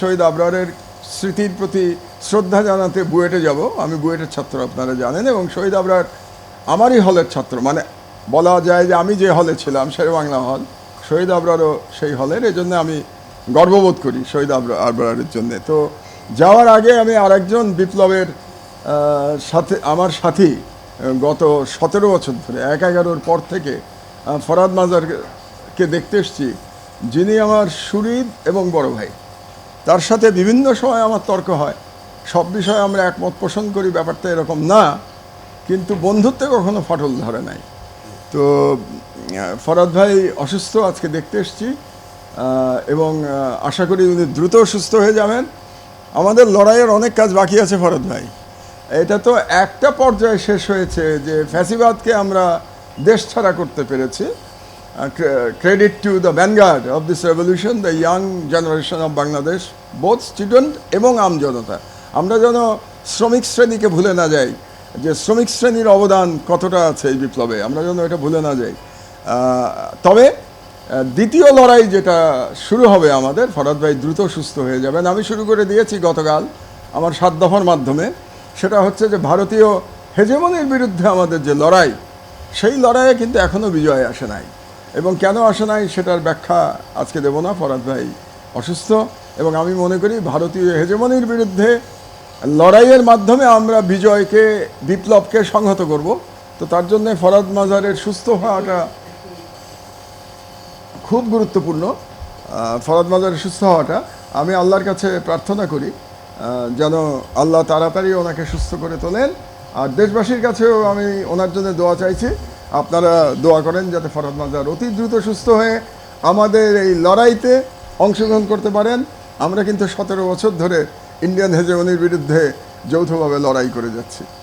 শহীদ আবরারের স্মৃতির প্রতি শ্রদ্ধা জানাতে বুয়েটে যাব। আমি বুয়েটের ছাত্র, আপনারা জানেন, এবং শহীদ আবরার আমারই হলের ছাত্র। মানে বলা যায় যে আমি যে হলে ছিলাম শের বাংলা হল। শহীদ আবরারও সেই হলের এই জন্য আমি গর্ববোধ করি শহীদ আবরা- আবরারের জন্য। তো যাওয়ার আগে আমি আরেকজন বিপ্লবের সাথে, আমার সাথী, গত সতেরো বছর ধরে, এক এগারোর পর থেকে ফরাদ মাজারকে দেখতে এসছি, যিনি আমার সুরিদ এবং বড় ভাই। তার সাথে বিভিন্ন সময় আমার তর্ক হয়। সব বিষয়ে আমরা একমত পোষণ করি, ব্যাপারটা এরকম না। কিন্তু বন্ধুত্বে কখনো ফাটল ধরে নাই। তো ফরাদ ভাই অসুস্থ, আজকে দেখতে এসেছি। এবং আশা করি উনি দ্রুত সুস্থ হয়ে যাবেন। আমাদের লড়াইয়ের অনেক কাজ বাকি আছে ফরাদ ভাই। এটা তো একটা পর্যায়ে শেষ হয়েছে যে ফ্যাসিবাদকে আমরা দেশ ছাড়া করতে পেরেছি। Credit to the vanguard of this revolution the young generation of Bangladesh both student এবং আমজনতা আমরা যেন শ্রমিক শ্রেণীকে ভুলে না যাই, যে শ্রমিক শ্রেণির অবদান কতটা আছে এই বিপ্লবে, আমরা যেন এটা ভুলে না যাই। তবে দ্বিতীয় লড়াই যেটা শুরু হবে আমাদের, ফরাদ ভাই দ্রুত সুস্থ হয়ে যাবেন। আমি শুরু করে দিয়েছি গতকাল আমার সাত দফার মাধ্যমে। সেটা হচ্ছে যে ভারতীয় হেজেমনির বিরুদ্ধে আমাদের যে লড়াই, সেই লড়াইয়ে কিন্তু এখনও বিজয় আসে নাই। এবং কেন আসে নাই সেটার ব্যাখ্যা আজকে দেব না, ফরাদ ভাই অসুস্থ। এবং আমি মনে করি ভারতীয় হেজেমনির বিরুদ্ধে লড়াইয়ের মাধ্যমে আমরা বিজয়কে, বিপ্লবকে সংহত করব। তো তার জন্য ফরাদ মাজারের সুস্থ হওয়াটা খুব গুরুত্বপূর্ণ। ফরাদ মাজারের সুস্থ হওয়াটা। আমি আল্লাহর কাছে প্রার্থনা করি যেন আল্লাহ তাড়াতাড়ি ওনাকে সুস্থ করে তোলেন। আর দেশবাসীর কাছেও আমি ওনার জন্য দোয়া চাইছি। আপনারা দোয়া করেন যাতে ফরহাদ মাজার অতি দ্রুত সুস্থ হয়ে আমাদের এই লড়াইতে অংশগ্রহণ করতে পারেন। আমরা কিন্তু সতেরো বছর ধরে ইন্ডিয়ান হেজেমনির বিরুদ্ধে যৌথভাবে লড়াই করে যাচ্ছি।